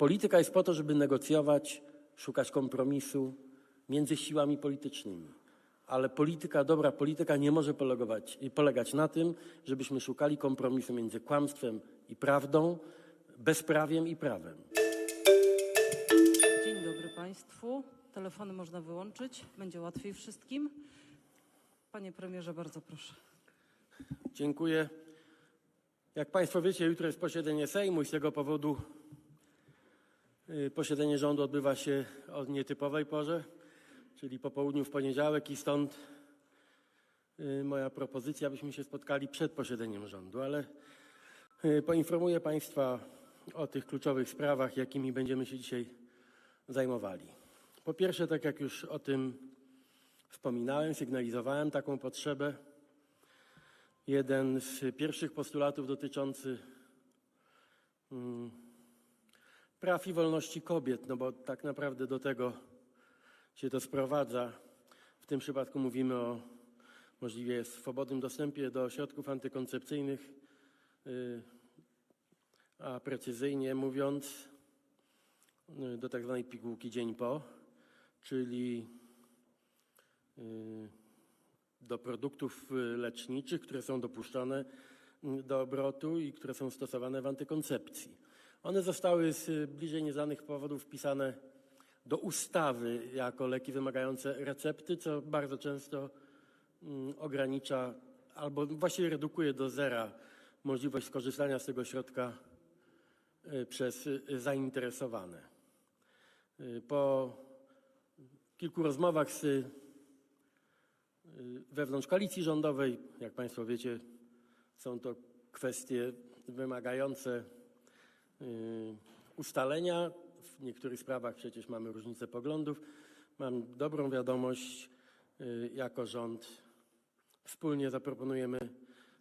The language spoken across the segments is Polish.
Polityka jest po to, żeby negocjować, szukać kompromisu między siłami politycznymi. Ale polityka, dobra polityka nie może polegować, polegać na tym, żebyśmy szukali kompromisu między kłamstwem i prawdą, bezprawiem i prawem. Dzień dobry Państwu. Telefony można wyłączyć, będzie łatwiej wszystkim. Panie premierze, bardzo proszę. Dziękuję. Jak Państwo wiecie, jutro jest posiedzenie Sejmu i z tego powodu posiedzenie rządu odbywa się o nietypowej porze, czyli po południu w poniedziałek i stąd y, moja propozycja, abyśmy się spotkali przed posiedzeniem rządu, ale y, poinformuję Państwa o tych kluczowych sprawach, jakimi będziemy się dzisiaj zajmowali. Po pierwsze, tak jak już o tym wspominałem, sygnalizowałem taką potrzebę, jeden z pierwszych postulatów dotyczący mm, praw i wolności kobiet, no bo tak naprawdę do tego się to sprowadza. W tym przypadku mówimy o możliwie swobodnym dostępie do środków antykoncepcyjnych, y, a precyzyjnie mówiąc y, do tak zwanej pigułki dzień po, czyli y, do produktów leczniczych, które są dopuszczone y, do obrotu i które są stosowane w antykoncepcji. One zostały z y, bliżej nieznanych powodów wpisane do ustawy jako leki wymagające recepty, co bardzo często mm, ogranicza albo właściwie redukuje do zera możliwość skorzystania z tego środka y, przez y, zainteresowane. Po kilku rozmowach z wewnątrz koalicji rządowej. Jak Państwo wiecie, są to kwestie wymagające ustalenia. W niektórych sprawach przecież mamy różnice poglądów. Mam dobrą wiadomość, y, jako rząd wspólnie zaproponujemy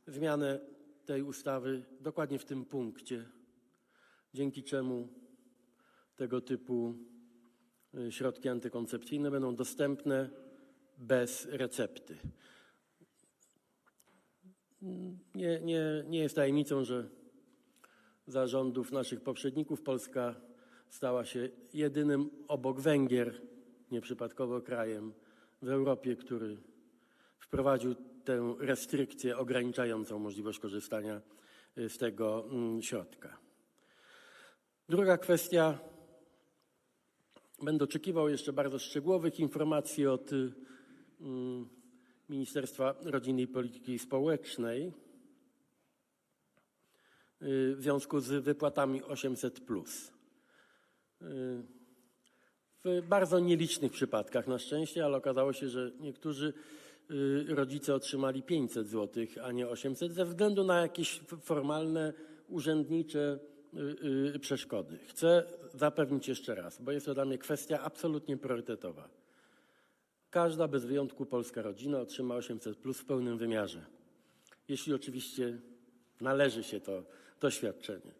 zmianę tej ustawy dokładnie w tym punkcie, dzięki czemu tego typu y, środki antykoncepcyjne będą dostępne bez recepty. Nie, nie, nie jest tajemnicą, że za rządów naszych poprzedników Polska stała się jedynym obok Węgier, nieprzypadkowo krajem w Europie, który wprowadził tę restrykcję ograniczającą możliwość korzystania y, z tego mm, środka. Druga kwestia. Będę oczekiwał jeszcze bardzo szczegółowych informacji od y, mm, Ministerstwa Rodziny i Polityki Społecznej w związku z wypłatami 800. Y, W bardzo nielicznych przypadkach na szczęście, ale okazało się, że niektórzy y, rodzice otrzymali 500 zł, a nie 800 ze względu na jakieś formalne, urzędnicze y, y, przeszkody. Chcę zapewnić jeszcze raz, bo jest to dla mnie kwestia absolutnie priorytetowa. Każda bez wyjątku polska rodzina otrzyma 800 plus w pełnym wymiarze. Jeśli oczywiście należy się to, to świadczenie.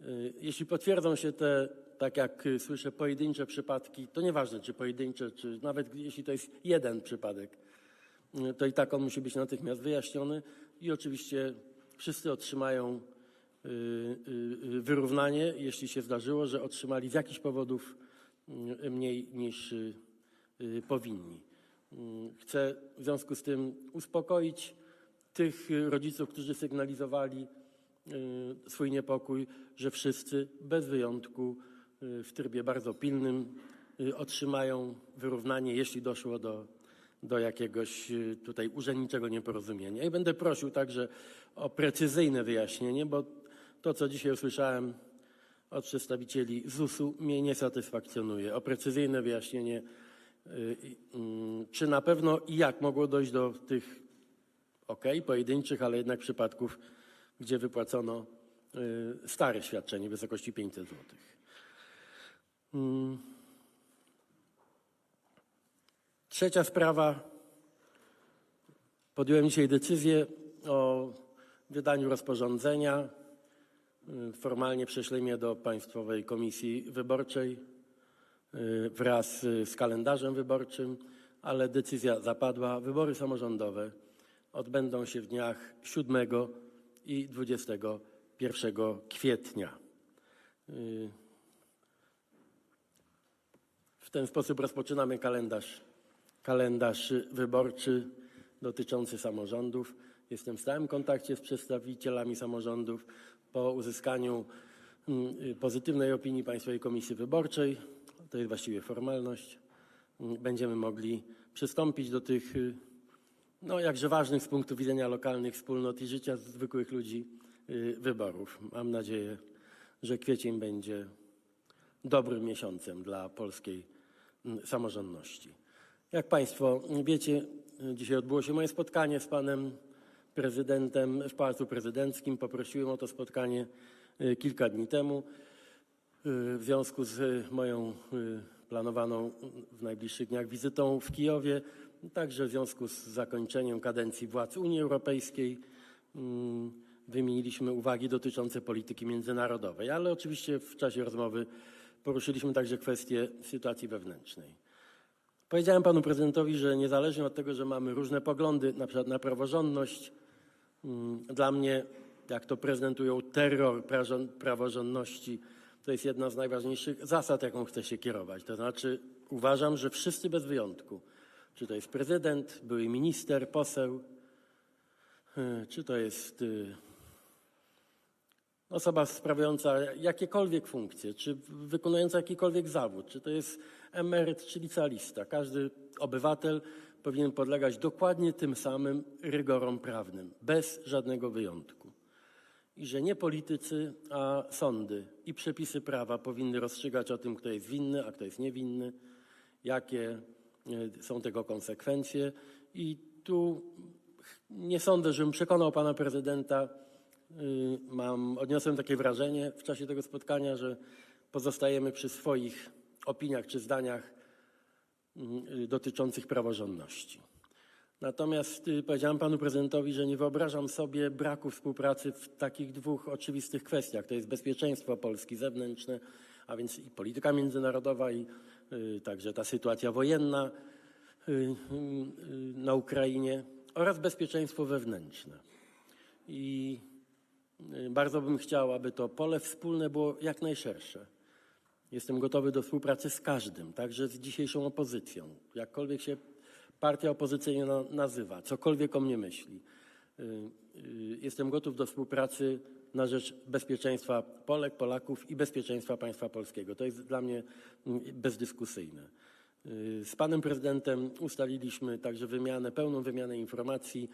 Y, Jeśli potwierdzą się te, tak jak y, słyszę, pojedyncze przypadki, to nieważne czy pojedyncze, czy nawet jeśli to jest jeden przypadek, y, to i tak on musi być natychmiast wyjaśniony i oczywiście wszyscy otrzymają wyrównanie, jeśli się zdarzyło, że otrzymali z jakichś powodów mniej niż powinni. Chcę w związku z tym uspokoić tych rodziców, którzy sygnalizowali swój niepokój, że wszyscy bez wyjątku y, w trybie bardzo pilnym y, otrzymają wyrównanie, jeśli doszło do, do jakiegoś y, tutaj urzędniczego nieporozumienia. I będę prosił także o precyzyjne wyjaśnienie, bo to, co dzisiaj usłyszałem od przedstawicieli ZUS-u, mnie nie satysfakcjonuje. O precyzyjne wyjaśnienie, y, mm, czy na pewno i jak mogło dojść do tych ok, pojedynczych, ale jednak przypadków, gdzie wypłacono y, stare świadczenie w wysokości 500 zł. Mm. Trzecia sprawa. Podjąłem dzisiaj decyzję o wydaniu rozporządzenia. Y, Formalnie prześlemy je do Państwowej Komisji Wyborczej y, wraz z kalendarzem wyborczym, ale decyzja zapadła. Wybory samorządowe odbędą się w dniach 7 i 21 kwietnia. Y, ten sposób rozpoczynamy kalendarz, kalendarz wyborczy dotyczący samorządów. Jestem w stałym kontakcie z przedstawicielami samorządów po uzyskaniu mm, y, pozytywnej opinii Państwowej Komisji Wyborczej. To jest właściwie formalność. Mm, Będziemy mogli przystąpić do tych y, no, jakże ważnych z punktu widzenia lokalnych wspólnot i życia zwykłych ludzi y, wyborów. Mam nadzieję, że kwiecień będzie dobrym miesiącem dla polskiej mm, samorządności. Jak Państwo wiecie, dzisiaj odbyło się moje spotkanie z panem prezydentem w Pałacu Prezydenckim. Poprosiłem o to spotkanie y, kilka dni temu y, w związku z moją planowaną w najbliższych dniach wizytą w Kijowie, także w związku z zakończeniem kadencji władz Unii Europejskiej. mm, Wymieniliśmy uwagi dotyczące polityki międzynarodowej, ale oczywiście w czasie rozmowy poruszyliśmy także kwestię sytuacji wewnętrznej. Powiedziałem panu prezydentowi, że niezależnie od tego, że mamy różne poglądy, na przykład na praworządność, mm, dla mnie, jak to prezentują, terror praworządności to jest jedna z najważniejszych zasad, jaką chcę się kierować. To znaczy, uważam, że wszyscy bez wyjątku, czy to jest prezydent, były minister, poseł, y, czy to jest y, osoba sprawująca jakiekolwiek funkcje, czy wykonująca jakikolwiek zawód, czy to jest emeryt, czy licealista. Każdy obywatel powinien podlegać dokładnie tym samym rygorom prawnym, bez żadnego wyjątku. I że nie politycy, a sądy i przepisy prawa powinny rozstrzygać o tym, kto jest winny, a kto jest niewinny, jakie e, są tego konsekwencje. I tu nie sądzę, żebym przekonał pana prezydenta. Y, Mam, odniosłem takie wrażenie w czasie tego spotkania, że pozostajemy przy swoich opiniach czy zdaniach y, dotyczących praworządności. Natomiast y, powiedziałem panu prezydentowi, że nie wyobrażam sobie braku współpracy w takich dwóch oczywistych kwestiach. To jest bezpieczeństwo Polski zewnętrzne, a więc i polityka międzynarodowa, i także ta sytuacja wojenna y, y, y, na Ukrainie oraz bezpieczeństwo wewnętrzne. I y, bardzo bym chciał, aby to pole wspólne było jak najszersze. Jestem gotowy do współpracy z każdym, także z dzisiejszą opozycją. Jakkolwiek się partia opozycyjna nazywa, cokolwiek o mnie myśli. Y, y, Jestem gotów do współpracy na rzecz bezpieczeństwa Polek, Polaków i bezpieczeństwa państwa polskiego. To jest dla mnie mm, bezdyskusyjne. Y, Z panem prezydentem ustaliliśmy także wymianę, pełną wymianę informacji.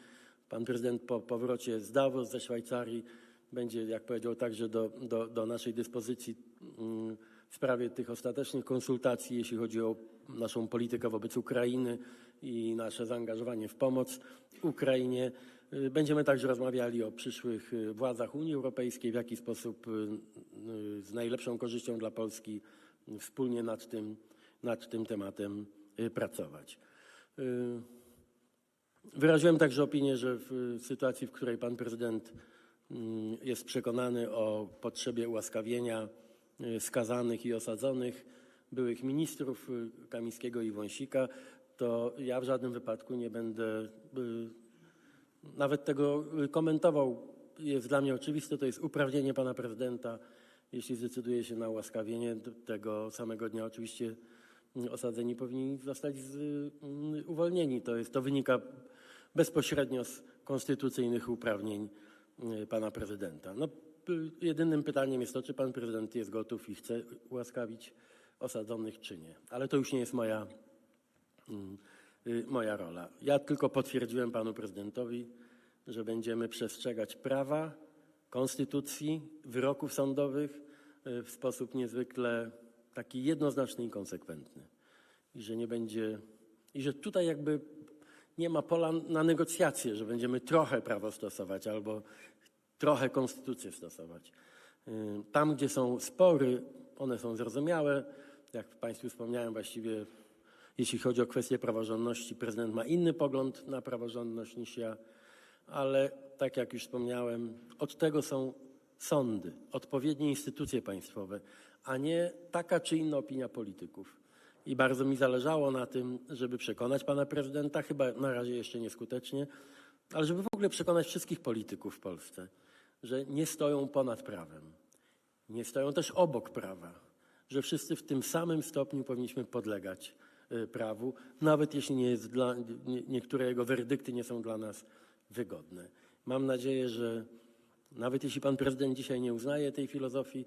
Pan prezydent po powrocie z Davos ze Szwajcarii będzie, jak powiedział, także do, do, do naszej dyspozycji mm, w sprawie tych ostatecznych konsultacji, jeśli chodzi o naszą politykę wobec Ukrainy i nasze zaangażowanie w pomoc Ukrainie. Y, Będziemy także rozmawiali o przyszłych y, władzach Unii Europejskiej, w jaki sposób y, z najlepszą korzyścią dla Polski wspólnie nad tym, nad tym tematem pracować. Wyraziłem także opinię, że w sytuacji, w której pan prezydent mm, jest przekonany o potrzebie ułaskawienia skazanych i osadzonych byłych ministrów Kamińskiego i Wąsika, to ja w żadnym wypadku nie będę nawet tego y, komentował. Jest dla mnie oczywiste, to jest uprawnienie pana prezydenta. Jeśli zdecyduje się na ułaskawienie tego samego dnia, oczywiście mm, osadzeni powinni zostać z, mm, uwolnieni. To, jest, to wynika bezpośrednio z konstytucyjnych uprawnień y, pana prezydenta. No, jedynym pytaniem jest to, czy pan prezydent jest gotów i chce ułaskawić osadzonych, czy nie. Ale to już nie jest moja, y, moja rola. Ja tylko potwierdziłem panu prezydentowi, że będziemy przestrzegać prawa, konstytucji, wyroków sądowych y, w sposób niezwykle taki jednoznaczny i konsekwentny. I że nie będzie, i że tutaj jakby nie ma pola na negocjacje, że będziemy trochę prawo stosować albo trochę konstytucję stosować. Y, Tam, gdzie są spory, one są zrozumiałe. Jak Państwu wspomniałem, właściwie jeśli chodzi o kwestię praworządności, prezydent ma inny pogląd na praworządność niż ja, ale tak jak już wspomniałem, od tego są sądy, odpowiednie instytucje państwowe, a nie taka czy inna opinia polityków. I bardzo mi zależało na tym, żeby przekonać pana prezydenta, chyba na razie jeszcze nieskutecznie, ale żeby w ogóle przekonać wszystkich polityków w Polsce, że nie stoją ponad prawem, nie stoją też obok prawa, że wszyscy w tym samym stopniu powinniśmy podlegać prawu, nawet jeśli nie jest dla, nie, niektóre jego werdykty nie są dla nas wygodne. Mam nadzieję, że nawet jeśli pan prezydent dzisiaj nie uznaje tej filozofii,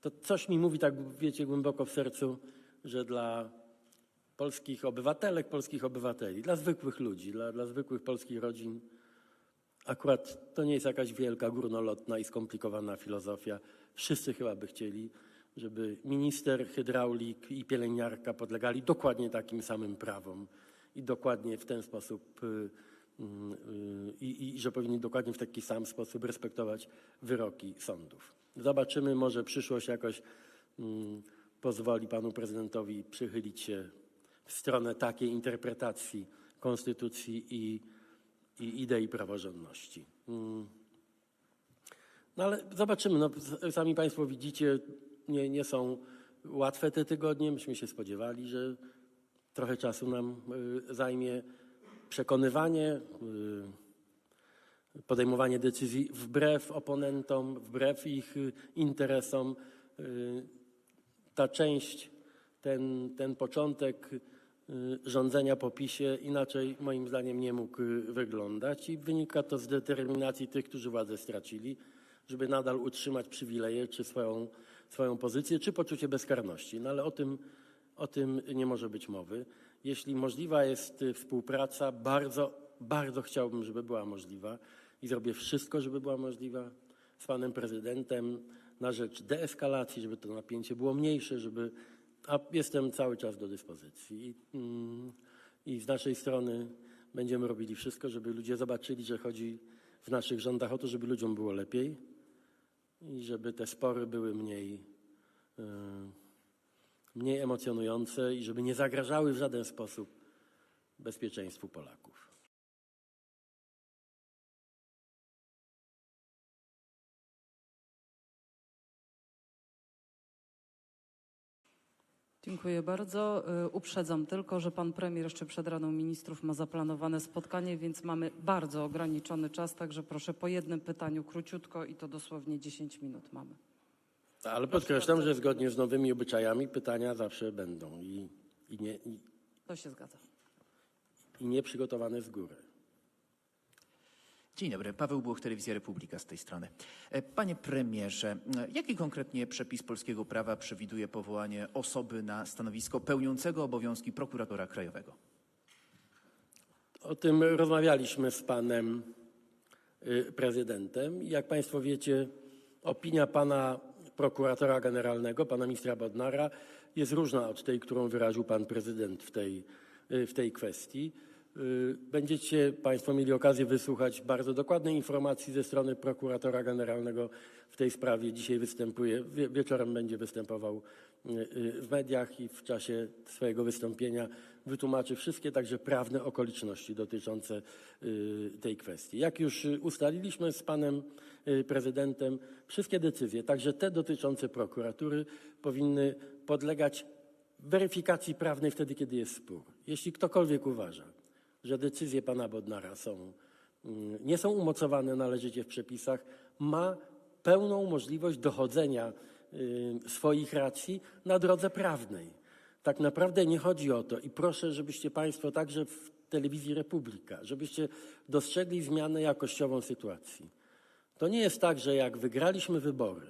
to coś mi mówi, tak wiecie, głęboko w sercu, że dla polskich obywatelek, polskich obywateli, dla zwykłych ludzi, dla, dla zwykłych polskich rodzin, akurat to nie jest jakaś wielka, górnolotna i skomplikowana filozofia. Wszyscy chyba by chcieli, żeby minister, hydraulik i pielęgniarka podlegali dokładnie takim samym prawom i dokładnie w ten sposób, y, y, i, i że powinni dokładnie w taki sam sposób respektować wyroki sądów. Zobaczymy, może przyszłość jakoś mm, pozwoli panu prezydentowi przychylić się w stronę takiej interpretacji konstytucji i, i idei praworządności. Mm. No ale zobaczymy. No, sami Państwo widzicie, nie, nie są łatwe te tygodnie. Myśmy się spodziewali, że trochę czasu nam y, zajmie przekonywanie, y, podejmowanie decyzji wbrew oponentom, wbrew ich y, interesom. Ta część, ten, ten początek rządzenia po PiSie inaczej moim zdaniem nie mógł wyglądać i wynika to z determinacji tych, którzy władzę stracili, żeby nadal utrzymać przywileje, czy swoją, swoją pozycję, czy poczucie bezkarności. No ale o tym, o tym nie może być mowy. Jeśli możliwa jest y, współpraca, bardzo, bardzo chciałbym, żeby była możliwa i zrobię wszystko, żeby była możliwa z panem prezydentem na rzecz deeskalacji, żeby to napięcie było mniejsze, żeby. A jestem cały czas do dyspozycji. I, mm, I z naszej strony będziemy robili wszystko, żeby ludzie zobaczyli, że chodzi w naszych rządach o to, żeby ludziom było lepiej i żeby te spory były mniej, y, mniej emocjonujące i żeby nie zagrażały w żaden sposób bezpieczeństwu Polaków. Dziękuję bardzo. Y, Uprzedzam tylko, że pan premier jeszcze przed Radą Ministrów ma zaplanowane spotkanie, więc mamy bardzo ograniczony czas, także proszę po jednym pytaniu króciutko i to dosłownie 10 minut mamy. Ale podkreślam, że zgodnie z nowymi obyczajami pytania zawsze będą i, i, nie, i, To się zgadza. i nie przygotowane z góry. Dzień dobry, Paweł Buch, Telewizja Republika z tej strony. E, Panie premierze, e, jaki konkretnie przepis polskiego prawa przewiduje powołanie osoby na stanowisko pełniącego obowiązki prokuratora krajowego? O tym rozmawialiśmy z panem y, prezydentem. Jak państwo wiecie, opinia pana prokuratora generalnego, pana ministra Bodnara, jest różna od tej, którą wyraził pan prezydent w tej, y, w tej kwestii. Y, Będziecie państwo mieli okazję wysłuchać bardzo dokładnej informacji ze strony prokuratora generalnego w tej sprawie. Dzisiaj występuje, wie- wieczorem będzie występował y, y, w mediach i w czasie swojego wystąpienia wytłumaczy wszystkie także prawne okoliczności dotyczące tej kwestii. Jak już ustaliliśmy z panem prezydentem, wszystkie decyzje, także te dotyczące prokuratury, powinny podlegać weryfikacji prawnej wtedy, kiedy jest spór. Jeśli ktokolwiek uważa, że decyzje pana Bodnara są, mm, nie są umocowane należycie w przepisach, ma pełną możliwość dochodzenia y, swoich racji na drodze prawnej. Tak naprawdę nie chodzi o to i proszę, żebyście Państwo także w telewizji Republika, żebyście dostrzegli zmianę jakościową sytuacji. To nie jest tak, że jak wygraliśmy wybory,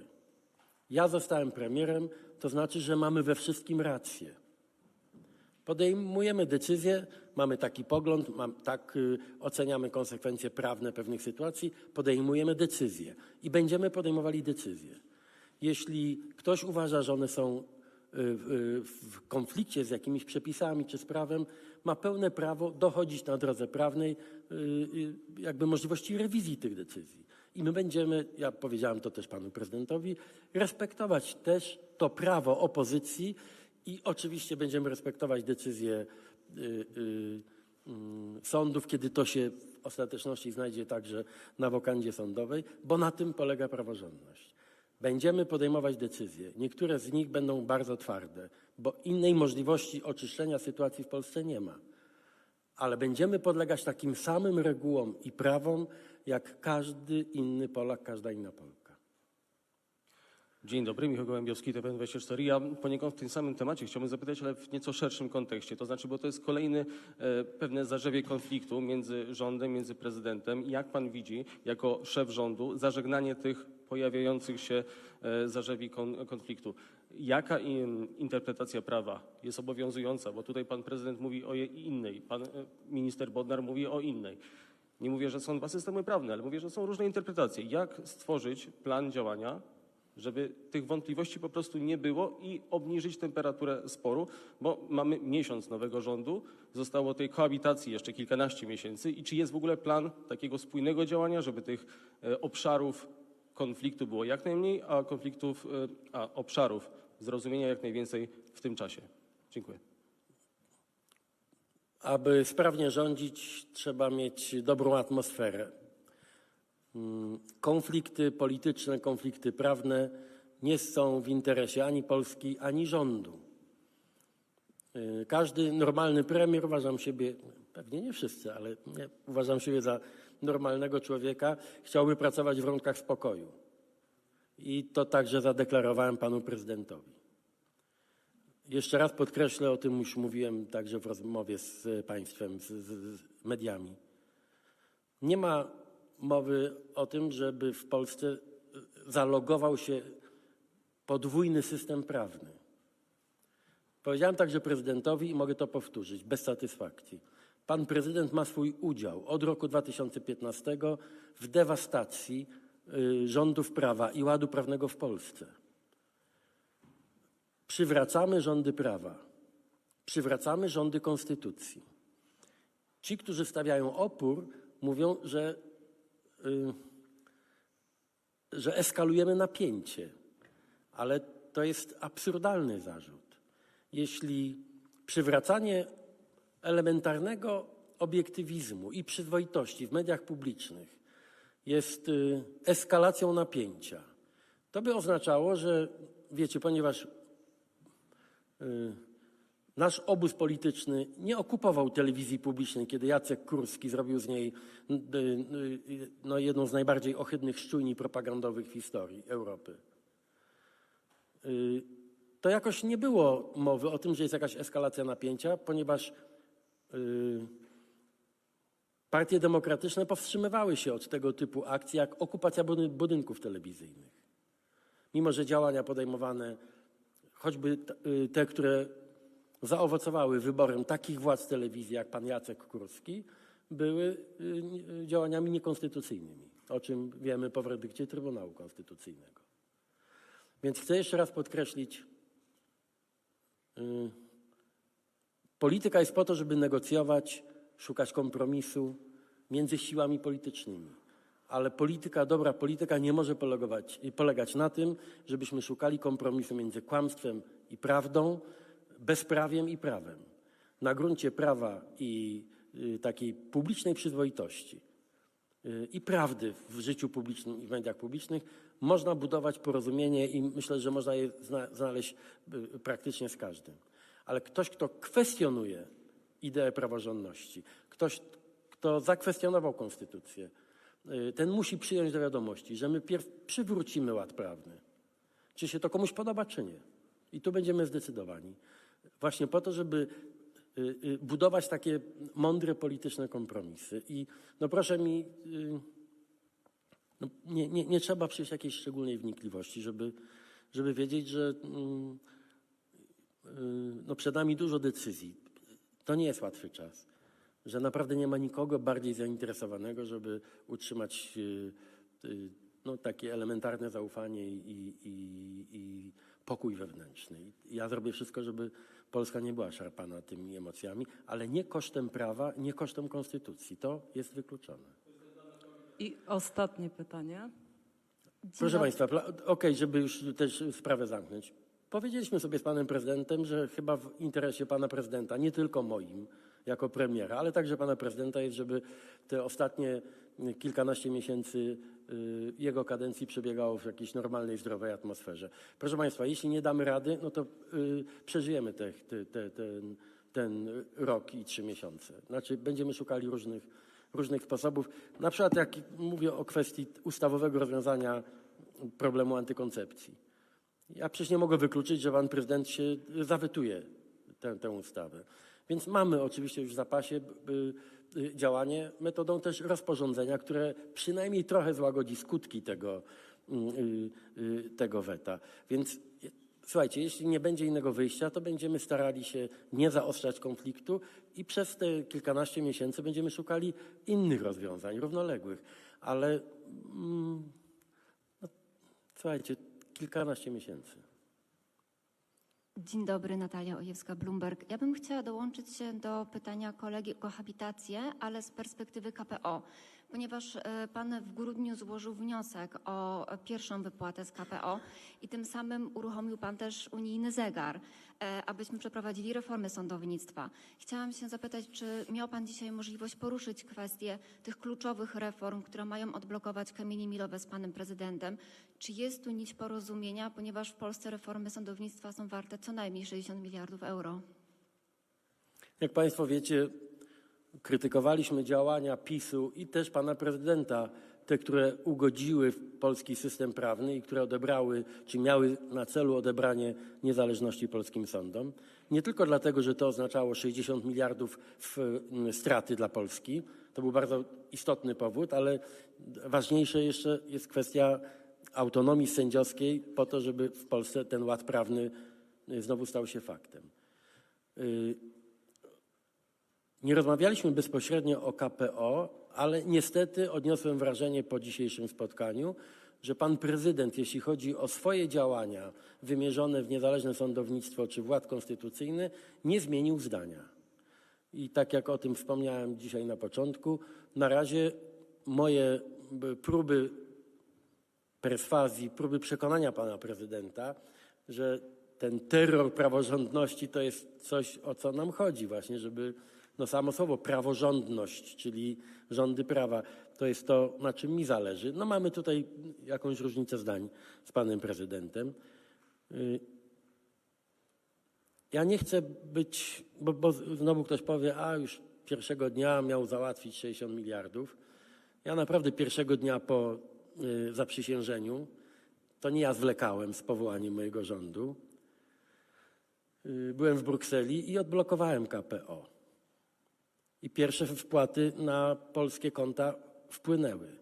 ja zostałem premierem, to znaczy, że mamy we wszystkim rację. Podejmujemy decyzje, mamy taki pogląd, mam, tak y, oceniamy konsekwencje prawne pewnych sytuacji, podejmujemy decyzje i będziemy podejmowali decyzje. Jeśli ktoś uważa, że one są y, w- w konflikcie z jakimiś przepisami czy z prawem, ma pełne prawo dochodzić na drodze prawnej y, y, jakby możliwości rewizji tych decyzji. I my będziemy, ja powiedziałem to też panu prezydentowi, respektować też to prawo opozycji i oczywiście będziemy respektować decyzje y, y, mm, sądów, kiedy to się w ostateczności znajdzie także na wokandzie sądowej, bo na tym polega praworządność. Będziemy podejmować decyzje. Niektóre z nich będą bardzo twarde, bo innej możliwości oczyszczenia sytuacji w Polsce nie ma. Ale będziemy podlegać takim samym regułom i prawom, jak każdy inny Polak, każda inna Polka. Dzień dobry, Michał Gołębiowski, TVN24. Ja poniekąd w tym samym temacie chciałbym zapytać, ale w nieco szerszym kontekście. To znaczy, bo to jest kolejny e, pewne zarzewie konfliktu między rządem, między prezydentem. Jak pan widzi, jako szef rządu, zażegnanie tych pojawiających się e, zarzewi kon, konfliktu? Jaka interpretacja prawa jest obowiązująca? Bo tutaj pan prezydent mówi o innej, pan e, minister Bodnar mówi o innej. Nie mówię, że są dwa systemy prawne, ale mówię, że są różne interpretacje. Jak stworzyć plan działania, żeby tych wątpliwości po prostu nie było i obniżyć temperaturę sporu, bo mamy miesiąc nowego rządu, zostało tej koabitacji jeszcze kilkanaście miesięcy i czy jest w ogóle plan takiego spójnego działania, żeby tych e, obszarów konfliktu było jak najmniej, a konfliktów, e, a obszarów zrozumienia jak najwięcej w tym czasie? Dziękuję. Aby sprawnie rządzić, trzeba mieć dobrą atmosferę. Mm, Konflikty polityczne, konflikty prawne nie są w interesie ani Polski, ani rządu. Y, Każdy normalny premier, uważam siebie, pewnie nie wszyscy, ale nie, uważam siebie za normalnego człowieka, chciałby pracować w warunkach spokoju. I to także zadeklarowałem panu prezydentowi. Jeszcze raz podkreślę, o tym już mówiłem także w rozmowie z państwem, z, z, z mediami. Nie ma mowy o tym, żeby w Polsce zalogował się podwójny system prawny. Powiedziałem także prezydentowi i mogę to powtórzyć bez satysfakcji. Pan prezydent ma swój udział od roku 2015 w dewastacji y, rządów prawa i ładu prawnego w Polsce. Przywracamy rządy prawa, przywracamy rządy konstytucji. Ci, którzy stawiają opór, mówią, że, że eskalujemy napięcie, ale to jest absurdalny zarzut. Jeśli przywracanie elementarnego obiektywizmu i przyzwoitości w mediach publicznych jest y, eskalacją napięcia, to by oznaczało, że wiecie, ponieważ y, nasz obóz polityczny nie okupował telewizji publicznej, kiedy Jacek Kurski zrobił z niej no, jedną z najbardziej ohydnych szczujni propagandowych w historii Europy. Y, To jakoś nie było mowy o tym, że jest jakaś eskalacja napięcia, ponieważ y, partie demokratyczne powstrzymywały się od tego typu akcji, jak okupacja budy- budynków telewizyjnych. Mimo, że działania podejmowane, choćby y, te, które zaowocowały wyborem takich władz telewizji jak pan Jacek Kurski, były y, y, działaniami niekonstytucyjnymi, o czym wiemy po werdykcie Trybunału Konstytucyjnego. Więc chcę jeszcze raz podkreślić, y, polityka jest po to, żeby negocjować, szukać kompromisu między siłami politycznymi. Ale polityka, dobra polityka nie może polegować, polegać na tym, żebyśmy szukali kompromisu między kłamstwem i prawdą, bezprawiem i prawem. Na gruncie prawa i y, takiej publicznej przyzwoitości y, i prawdy w życiu publicznym i w mediach publicznych można budować porozumienie i myślę, że można je zna- znaleźć y, praktycznie z każdym. Ale ktoś, kto kwestionuje ideę praworządności, ktoś, kto zakwestionował konstytucję, ten musi przyjąć do wiadomości, że my pierw przywrócimy ład prawny. Czy się to komuś podoba, czy nie. I tu będziemy zdecydowani. Właśnie po to, żeby y, y, budować takie mądre polityczne kompromisy. I no proszę mi, y, no nie, nie, nie trzeba przejść jakiejś szczególnej wnikliwości, żeby, żeby wiedzieć, że mm, no przed nami dużo decyzji. To nie jest łatwy czas. Że naprawdę nie ma nikogo bardziej zainteresowanego, żeby utrzymać no, takie elementarne zaufanie i, i, i, pokój wewnętrzny. Ja zrobię wszystko, żeby Polska nie była szarpana tymi emocjami, ale nie kosztem prawa, nie kosztem konstytucji. To jest wykluczone. I ostatnie pytanie. Proszę Państwa, okej, żeby już też sprawę zamknąć. Powiedzieliśmy sobie z panem prezydentem, że chyba w interesie pana prezydenta, nie tylko moim jako premiera, ale także pana prezydenta jest, żeby te ostatnie kilkanaście miesięcy jego kadencji przebiegało w jakiejś normalnej, zdrowej atmosferze. Proszę Państwa, jeśli nie damy rady, no to y, przeżyjemy te, te, te, ten, ten rok i trzy miesiące. Znaczy będziemy szukali różnych, różnych sposobów. Na przykład jak mówię o kwestii ustawowego rozwiązania problemu antykoncepcji. Ja przecież nie mogę wykluczyć, że pan prezydent się zawetuje tę, tę ustawę. Więc mamy oczywiście już w zapasie y, y, działanie metodą też rozporządzenia, które przynajmniej trochę złagodzi skutki tego, y, y, y, tego weta. Więc y, słuchajcie, jeśli nie będzie innego wyjścia, to będziemy starali się nie zaostrzać konfliktu i przez te kilkanaście miesięcy będziemy szukali innych rozwiązań, równoległych. Ale mm, no, słuchajcie, kilkanaście miesięcy. Dzień dobry, Natalia Ojewska-Bloomberg. Ja bym chciała dołączyć się do pytania kolegi o kohabitację, ale z perspektywy KPO, ponieważ e, Pan w grudniu złożył wniosek o pierwszą wypłatę z KPO i tym samym uruchomił Pan też unijny zegar, e, abyśmy przeprowadzili reformę sądownictwa. Chciałam się zapytać, czy miał Pan dzisiaj możliwość poruszyć kwestię tych kluczowych reform, które mają odblokować kamienie milowe z Panem Prezydentem? Czy jest tu nić porozumienia, ponieważ w Polsce reformy sądownictwa są warte co najmniej 60 miliardów euro? Jak Państwo wiecie, krytykowaliśmy działania PiSu i też pana prezydenta, te, które ugodziły w polski system prawny i które odebrały, czy miały na celu odebranie niezależności polskim sądom. Nie tylko dlatego, że to oznaczało 60 miliardów w straty dla Polski, to był bardzo istotny powód, ale ważniejsza jeszcze jest kwestia autonomii sędziowskiej po to, żeby w Polsce ten ład prawny y, znowu stał się faktem. Nie rozmawialiśmy bezpośrednio o KPO, ale niestety odniosłem wrażenie po dzisiejszym spotkaniu, że pan prezydent, jeśli chodzi o swoje działania wymierzone w niezależne sądownictwo czy wład konstytucyjny, nie zmienił zdania. I tak jak o tym wspomniałem dzisiaj na początku, na razie moje b, próby perswazji, próby przekonania pana prezydenta, że ten terror praworządności to jest coś, o co nam chodzi właśnie, żeby no samo słowo praworządność, czyli rządy prawa, to jest to, na czym mi zależy. No mamy tutaj jakąś różnicę zdań z panem prezydentem. Y, Ja nie chcę być, bo, bo znowu ktoś powie, a już pierwszego dnia miał załatwić 60 miliardów. Ja naprawdę pierwszego dnia po y, zaprzysiężeniu, to nie ja zwlekałem z powołaniem mojego rządu, y, byłem w Brukseli i odblokowałem KPO. I pierwsze wpłaty na polskie konta wpłynęły.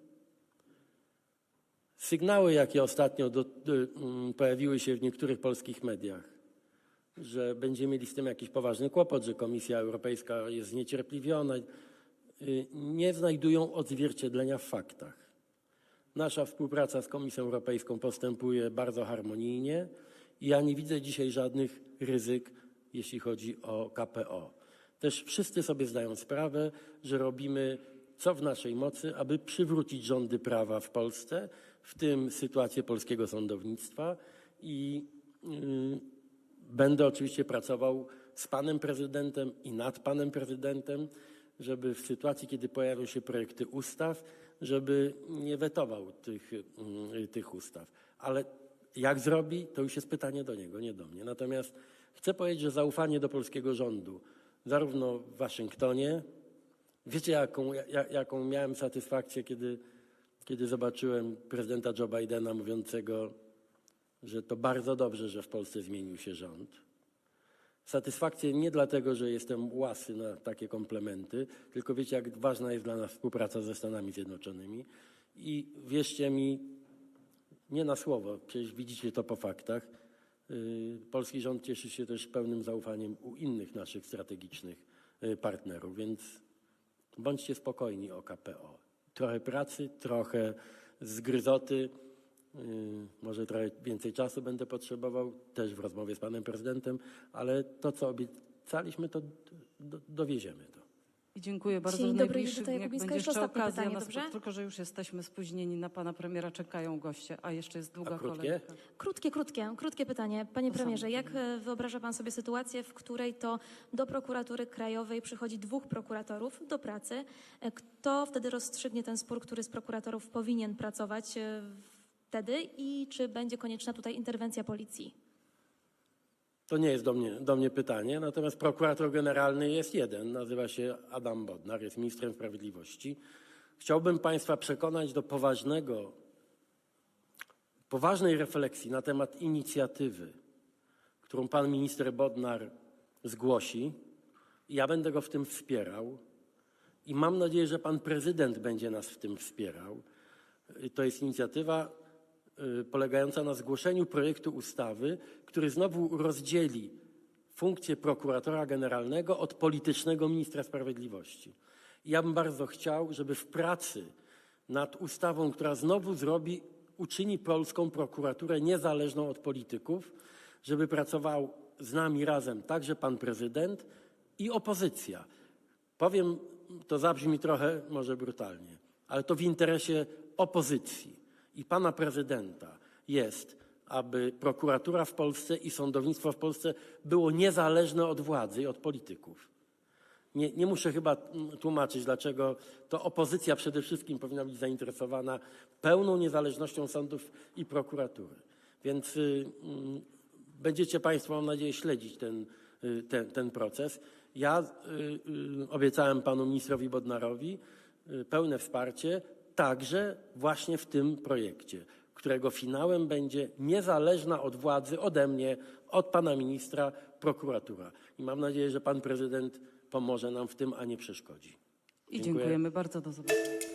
Sygnały, jakie ostatnio do, mm, pojawiły się w niektórych polskich mediach, że będziemy mieli z tym jakiś poważny kłopot, że Komisja Europejska jest zniecierpliwiona, y, nie znajdują odzwierciedlenia w faktach. Nasza współpraca z Komisją Europejską postępuje bardzo harmonijnie i ja nie widzę dzisiaj żadnych ryzyk, jeśli chodzi o KPO. Też wszyscy sobie zdają sprawę, że robimy co w naszej mocy, aby przywrócić rządy prawa w Polsce, w tym sytuację polskiego sądownictwa i yy, będę oczywiście pracował z panem prezydentem i nad panem prezydentem, żeby w sytuacji, kiedy pojawią się projekty ustaw, żeby nie wetował tych, yy, tych ustaw. Ale jak zrobi, to już jest pytanie do niego, nie do mnie. Natomiast chcę powiedzieć, że zaufanie do polskiego rządu, zarówno w Waszyngtonie, wiecie jaką, ja- jaką miałem satysfakcję, kiedy, kiedy zobaczyłem prezydenta Joe Bidena mówiącego, że to bardzo dobrze, że w Polsce zmienił się rząd. Satysfakcję nie dlatego, że jestem łasy na takie komplementy, tylko wiecie, jak ważna jest dla nas współpraca ze Stanami Zjednoczonymi. I wierzcie mi, nie na słowo, przecież widzicie to po faktach. Yy, Polski rząd cieszy się też pełnym zaufaniem u innych naszych strategicznych yy, partnerów, więc bądźcie spokojni o KPO. Trochę pracy, trochę zgryzoty, yy, może trochę więcej czasu będę potrzebował, też w rozmowie z panem prezydentem, ale to, co obiecaliśmy, to do, dowieziemy. I dziękuję bardzo. Dzień dobry, Judyta Jakubińska. Jeszcze ostatnie okazja pytanie, na dobrze? spo- Tylko, że już jesteśmy spóźnieni na pana premiera, czekają goście, a jeszcze jest długa kolejka. Krótkie, krótkie, krótkie pytanie. Panie premierze, jak e, wyobraża pan sobie sytuację, w której to do prokuratury krajowej przychodzi dwóch prokuratorów do pracy? E, Kto wtedy rozstrzygnie ten spór, który z prokuratorów powinien pracować e, wtedy i czy będzie konieczna tutaj interwencja policji? To nie jest do mnie, do mnie pytanie, natomiast prokurator generalny jest jeden, nazywa się Adam Bodnar, jest ministrem sprawiedliwości. Chciałbym Państwa przekonać do poważnego poważnej refleksji na temat inicjatywy, którą pan minister Bodnar zgłosi. Ja będę go w tym wspierał i mam nadzieję, że pan prezydent będzie nas w tym wspierał. To jest inicjatywa polegająca na zgłoszeniu projektu ustawy, który znowu rozdzieli funkcję prokuratora generalnego od politycznego ministra sprawiedliwości. Ja bym bardzo chciał, żeby w pracy nad ustawą, która znowu zrobi, uczyni polską prokuraturę niezależną od polityków, żeby pracował z nami razem także pan prezydent i opozycja. Powiem, to zabrzmi trochę może brutalnie, ale to w interesie opozycji i pana prezydenta jest, aby prokuratura w Polsce i sądownictwo w Polsce było niezależne od władzy i od polityków. Nie, nie muszę chyba tłumaczyć, dlaczego to opozycja przede wszystkim powinna być zainteresowana pełną niezależnością sądów i prokuratury. Więc y, mm, będziecie Państwo, mam nadzieję, śledzić ten, y, ten, ten proces. Ja y, y, obiecałem panu ministrowi Bodnarowi y, pełne wsparcie także właśnie w tym projekcie, którego finałem będzie niezależna od władzy, ode mnie, od pana ministra prokuratura. I mam nadzieję, że pan prezydent pomoże nam w tym, a nie przeszkodzi. I dziękujemy bardzo. Do zobaczenia.